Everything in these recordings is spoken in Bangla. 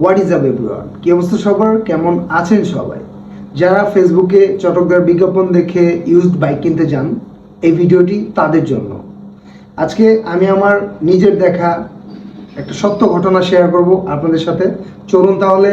হোয়াট ইজ আপ এভরিওয়ান কি অবস্থা সবার? কেমন আছেন সবাই? যারা ফেসবুকে চটকদার বিজ্ঞাপন দেখে ইউজড বাইক কিনতে যান এই ভিডিওটি তাদের জন্য। আজকে আমি আমার নিজের দেখা একটা সত্য ঘটনা শেয়ার করব আপনাদের সাথে। চলুন তাহলে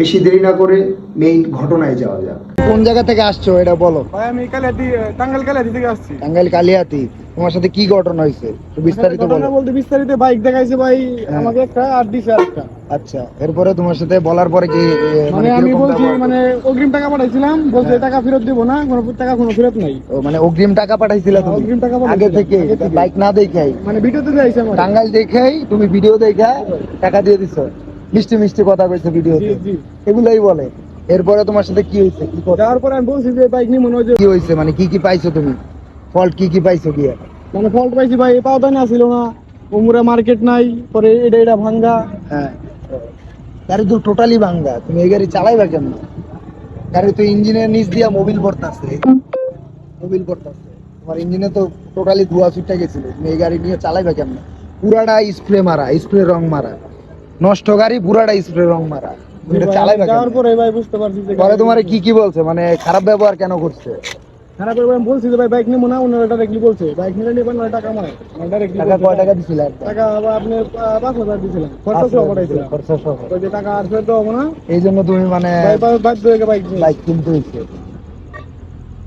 বেশি দেরি না করে মেইন ঘটনায় যাওয়া যাক। কোন জায়গা থেকে আসছো এটা বলো? ভাই আমি কালিয়াতি টাঙ্গাইল কালিয়াতি থেকে আসছি। টাঙ্গাইল কালিয়াতি। তোমার সাথে কি ঘটনা হয়েছে? বিস্তারিত ঘটনা বলো। বলতে বিস্তারিত বাইক দেখাইছে ভাই হ্যাঁ। আমাকে একটা আর দিছে আরেকটা। আচ্ছা এরপরে তোমার সাথে বলার পরে কি এ, মানে আমি বলছি মানে অগ্রিম টাকা পাঠাইছিলাম বলছে হ্যাঁ। টাকা ফেরত দিব না কোনো টাকা কোনো ফেরত নাই। ও, মানে অগ্রিম টাকা পাঠাইছিলা তুমি? অগ্রিম টাকা আগে থেকে বাইক না দেখাই? মানে ভিডিওতে দেখাইছে আমার টাঙ্গাইল দেখাই তুমি ভিডিও দেখা টাকা দিয়ে দিছো। মিষ্টি মিষ্টি কথা কইছো ভিডিওতে জি জি। এগুলাই বলে। এরপরে তোমার সাথে কি হয়েছে? কি কথা? যাওয়ার পরে আমি বলছি যে বাইক নিয়ে মনে হয় কি হয়েছে? মানে কি কি পাইছো তুমি? ফল্ট কি কি পাইছো গিয়ে? মানে ফল্ট পাইছি ভাই পাওয়া না ছিল না। উমরা মার্কেট নাই পরে এটা এটা ভাঙ্গা। হ্যাঁ। গাড়ি তো টোটালি ভাঙ্গা। তুমি এই গাড়ি চালাইবা কেমন? গাড়ি তো ইঞ্জিনের নিচ দিয়া মোবিল পড়তাছে মোবিল পড়তাছে তোমার ইঞ্জিনে তো টোটালি ধোয়া ছুটে গেছিল। তুমি এই গাড়ি নিয়ে চালাইবা কেমন? পুরাটা স্প্রে মারা স্প্রে রং মারা। নষ্ট গাড়ি পুরাটা স্প্রে রং মারা। তুমি এটা চালাইবা কেমন? পরে ভাই বুঝতে পারছি পরে তোমার কি কি বলছে? মানে খারাপ ব্যবহার কেন করছে? খারাপ করে বলছি যে ভাই বাইক নিয়ে মনে ওনারা ডাইরেক্টলি বলছে বাইক নিলে নিবেন না টাকা ডাইরেক্টলি টাকা কয় টাকা টাকা আবার আপনি পাঁচ হাজার দিয়েছিলেন খরচা সহ খরচা সহ। ওই যে টাকা আর ফেরত দেবো না। এই জন্য তুমি মানে বাধ্য হয়ে বাইক বাইক কিনতে হয়েছে।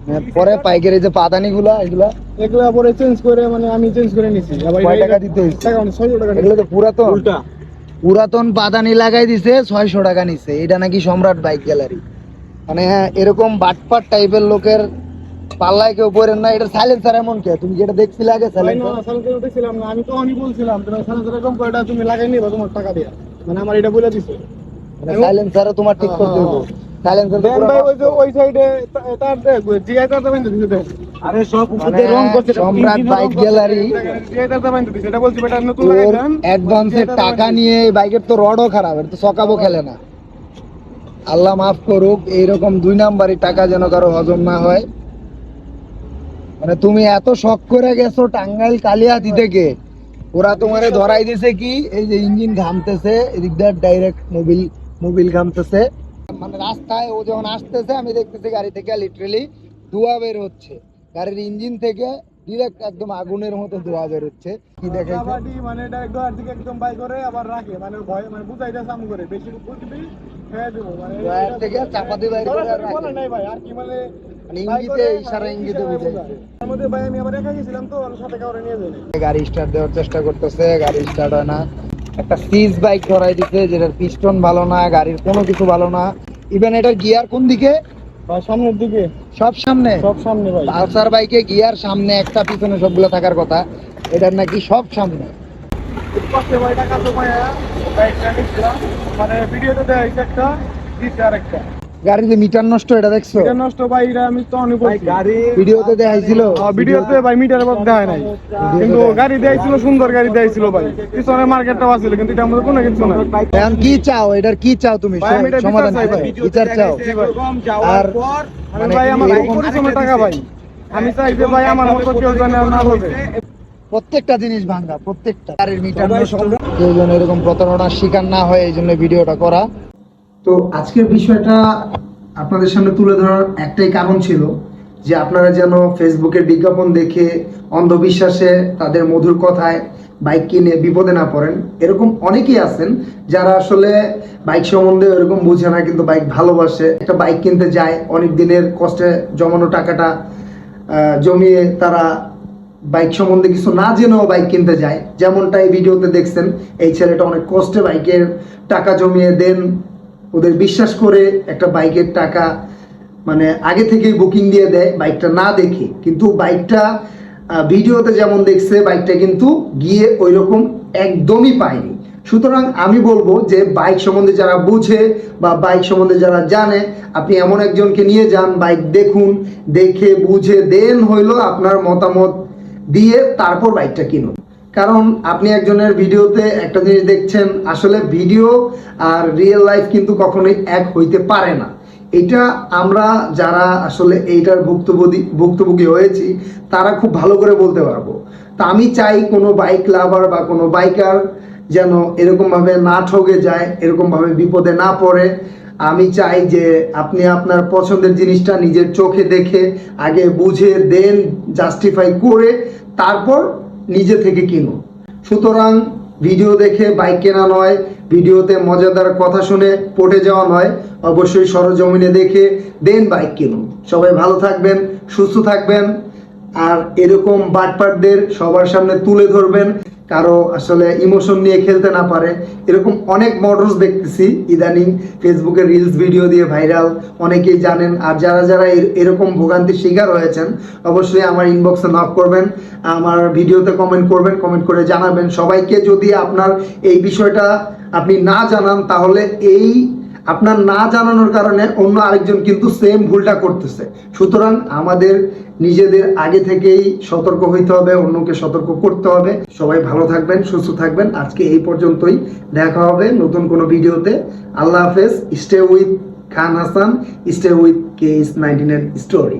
মানে পরে পাইকারি যে পাদানি গুলা এগুলা? এগুলো পরে চেঞ্জ করে মানে আমি চেঞ্জ করে নিছি। কয় টাকা দিতে হয়েছে? টাকা মানে ছয়শো টাকা এগুলো তো পুরাতন। উল্টা। পুরাতন পাদানি লাগাই দিছে ছয়শো টাকা নিছে। এটা নাকি সম্রাট বাইক গ্যালারি মানে এরকম বাটপাট টাইপের লোকের পাল্লায় কেউ পড়েন না এটা সাইলেন্সার এমন কে? তুমি এটা দেখছিলে আগে সাইলেন্সার দেখছিলাম না আমি তো আমি বলছিলাম তোমার সালকে এরকম করে এটা তুমি লাগাই নিবা তোমার টাকা দিয়া। মানে আমার এটা বলে দিছে। সাইলেন্সারও তোমার ঠিক করতে হবে সাইলেন্সার দেন ভাই ওই যে ওই সাইডে তার জিআই তার দেবেন আরে সব মানে সম্রাট বাইক গ্যালারি। জিআই তার দেবেন তো দিছে এটা বলছি বেটা নতুন লাগাই অ্যাডভান্সের টাকা নিয়ে এই বাইকের তো রডও খারাপ এটা তো সকাবো খেলে না। আল্লাহ মাফ করুক এইরকম দুই নাম্বারই টাকা যেন কারও হজম না হয়। মানে তুমি এত শখ করে গেছো টাঙ্গাইল কালিয়াতি থেকে। ওরা তোমারে ধরাই দিছে কি? এই যে ইঞ্জিন ঘামতেছে এদিক দিয়ে ডাইরেক্ট মোবিল মোবিল ঘামতেছে। মানে রাস্তায় ও যখন আসতেছে আমি দেখতেছি গাড়ি থেকে লিটারেলি ধোয়া বের হচ্ছে। গাড়ির ইঞ্জিন থেকে ডিরেক্ট একদম আগুনের মতো ধোয়া বের হচ্ছে। কি কাবাডি মানে ডাইরেক্ট ডোয়ার দিকে একদম বাই করে আবার রাখে। মানে ভয় মানে বুঝাইতে সাম করে। বেশি বুঝবি হ্যাঁ দেবো। মানে থেকে চাপা দিয়ে বাইর করে রাখে। নাই ভাই। আর কি মানে মানে ইঙ্গিতে ইশারা ইঙ্গিতে বুঝাইছে বোঝায়। ভাই আমি আবার একা গেছিলাম তো আমি সাথে কাউরে নিয়ে যাই গাড়ি স্টার্ট দেওয়ার চেষ্টা করতেছে গাড়ি স্টার্ট হয় না। একটা সিজ বাইক ধরাই দিছে যেটার পিস্টন ভালো না গাড়ির কোনো কিছু ভালো না। ইভেন এটার গিয়ার কোন দিকে? সামনের দিকে। সব সামনে? সব সামনে ভাই। পালসার বাইকে গিয়ার সামনে একটা পিছনে সবগুলো থাকার কথা। এটার নাকি সব সামনে? মানে ভিডিওতে দেয় একটা দিচ্ছে আরেকটা। গাড়িতে মিটার নষ্ট এটা দেখছ? এটা নষ্ট ভাই এটা আমি তো অনেক বলছি। গাড়ি ভিডিওতে দেখাইছিল। ভিডিওতে ভাই মিটার পথ দেয় নাই। কিন্তু গাড়ি দেয়াইছিল সুন্দর গাড়ি দেয়াইছিল ভাই। পিছনে মার্কেটটাও আছিল কিন্তু এটার মধ্যে কোনো কিছু না এখন কি চাও? এটার কি চাও তুমি? ভাই, সমাধান বিচার চাই ভাই। বিচার চাও। আর মানে ভাই আমার পরিশ্রমের টাকা ভাই। আমি চাই যে ভাই আমার মতো কেউ যেন না হবে প্রত্যেকটা জিনিস ভাঙা প্রত্যেকটা। গাড়ির মিটার কেউ যেন এরকম প্রতারণার শিকার না হয় এই জন্য ভিডিওটা করা। তো আজকের বিষয়টা আপনাদের সামনে তুলে ধরার একটাই কারণ ছিল যে আপনারা যেন ফেসবুকের বিজ্ঞাপন দেখে অন্ধবিশ্বাসে তাদের মধুর কথায় বাইক কিনে বিপদে না পড়েন। এরকম অনেকেই আছেন যারা আসলে বাইক সম্বন্ধে এরকম বুঝে না, কিন্তু বাইক ভালোবাসে। একটা বাইক কিনতে যায়, অনেক দিনের কষ্টে জমানো টাকাটা জমিয়ে তারা বাইক সম্বন্ধে কিছু না জেনেও বাইক কিনতে যায়। যেমনটা এই ভিডিওতে দেখছেন, এই ছেলেটা অনেক কষ্টে বাইকের টাকা জমিয়ে দেন ওদের বিশ্বাস করে একটা বাইকের টাকা মানে আগে থেকেই বুকিং দিয়ে দেয় বাইকটা না দেখে। কিন্তু বাইকটা ভিডিওতে যেমন দেখছে, বাইকটা কিন্তু গিয়ে ওই রকম একদমই পায়নি। সুতরাং আমি বলব যে বাইক সম্বন্ধে যারা বুঝে বা বাইক সম্বন্ধে যারা জানে, আপনি এমন একজনকে নিয়ে যান, বাইক দেখুন, দেখে বুঝে দেন হইল আপনার মতামত দিয়ে তারপর বাইকটা কিনুন। কারণ আপনি একজনের ভিডিওতে একটা জিনিস দেখছেন, আসলে ভিডিও আর রিয়েল লাইফ কিন্তু কখনোই এক হইতে পারে না। এটা আমরা যারা আসলে এইটার ভুক্তভোগী ভুক্তভোগী হয়েছি, তারা খুব ভালো করে বলতে পারব। তা আমি চাই কোনো বাইক লাভার বা কোনো বাইকার যেন এরকমভাবে না ঠকে যায়, এরকমভাবে বিপদে না পড়ে। আমি চাই যে আপনি আপনার পছন্দের জিনিসটা নিজের চোখে দেখে, আগে বুঝে দেন জাস্টিফাই করে, তারপর নিজে থেকে কিনো। সুতরাং ভিডিও দেখে বাইক কেনা নয়, ভিডিওতে মজাদার কথা শুনে পটে যাওয়া নয়, অবশ্যই সরজমিনে দেখে দেন বাইক কিনুন। সবাই ভালো থাকবেন, সুস্থ থাকবেন। আর এরকম বাটপাটদের সবার সামনে তুলে ধরবেন, কারও আসলে ইমোশন নিয়ে খেলতে না পারে। এরকম অনেক মডেলস দেখতেছি ইদানিং ফেসবুকে রিলস ভিডিও দিয়ে ভাইরাল অনেকেই জানেন। আর যারা যারা এর- এরকম ভোগান্তির শিকার হয়েছেন, অবশ্যই আমার ইনবক্সে নক করবেন, আমার ভিডিওতে কমেন্ট করবেন কমেন্ট করে জানাবেন। সবাইকে যদি আপনার এই বিষয়টা আপনি না জানান, তাহলে এই আপনার না জানানোর কারণে অন্য আরেকজন কিন্তু সেম ভুলটা করতেছে। সুতরাং আমাদের নিজেদের আগে থেকেই সতর্ক হইতে হবে, অন্যকে সতর্ক করতে হবে। সবাই ভালো থাকবেন, সুস্থ থাকবেন। আজকে এই পর্যন্তই। দেখা হবে নতুন কোনো ভিডিওতে। আল্লাহ হাফেজ। Stay with Khan Hasan stay with K S nineteen story